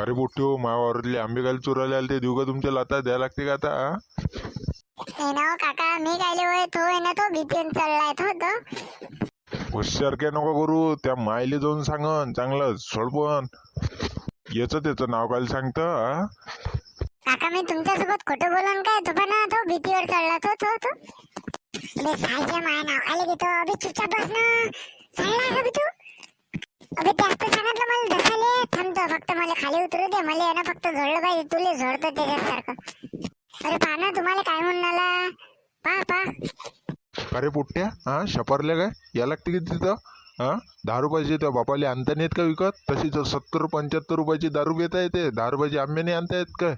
अरे पोट्टो मायावरले आंबे काय चोरायला आले ते देऊ का तुमच्या लाता? द्यायला लागते का आता? हा? हे ना हो काका मी गायले होय. तो आहे ना तो भीतीन चढलाय तो तो हुशार काय नको करू. त्या मायले जाऊन सांगन. चांगलं सोडपण याचं त्याचं नाव काय सांगतं? हा? काका मी तुमच्यासोबत खोटं बोलून काय? तो पण तो भीतीवर चढला तो तो तो. अबे सायच्या माय नाव आले की तो अबे चुपचाप बस ना. चढला का बी तू. अबे जास्त सांगितलं मला धसाले थांबतो फक्त मला खाली उतरू दे. मला फक्त झोडलं पाहिजे. तुले झोडतो त्याच्यासारखं. अरे पहा ना तुम्हाला काय पहा पहा. अरे पोट्ट्या हा शपरल्या काय? या लागते की तिथं? हा? दहा रुपयाची त्या बापाले आणता नाहीत का विकत? तशीच सत्तर पंच्याहत्तर रुपयाची दारू घेता येते. दहा रुपयाची आंबे नाही आणता येत काय?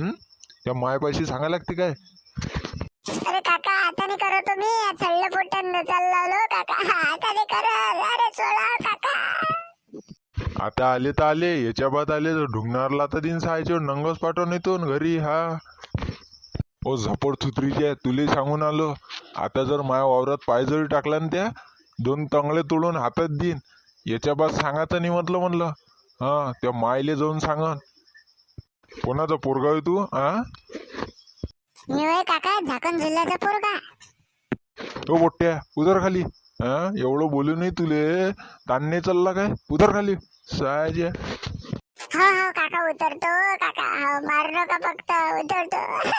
हं? त्या मायपाशी सांगायला लागते काय? अरे काका आता नाही करत तुम्ही. चढलं पोटन चाललो काका. आता नाही करत. आता आले तर आले याच्या बाद आले तर ढुंगणारला तर दिन सहायचे नंगच पाठवून येतो घरी हा. ओ झपड थुत्रीचे आहे तुले सांगून आलो. आता जर माया वावरात पाय जरी टाकला ना त्या दोन तंगळे तोडून हातात देईन याच्या बाद सांगायचं नाही म्हटलं म्हणलं. हा त्या मायले जाऊन सांगन. कोणाचा पोरगा आहे तू हा? मी होय काका झाकण झुल्याचा पोरगा. ओ बोट्या उदर खाली. एवढं बोलू नाही तुले. ताण नाही चालला काय? उदर खाली. सायजे. हो हो काका उतरतो. काका हो मारू नका फक्त. उतरतो.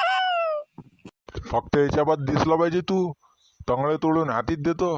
फक्त याच्या बाद दिसला पाहिजे तू. तंगळे तोडून हातीत देतो.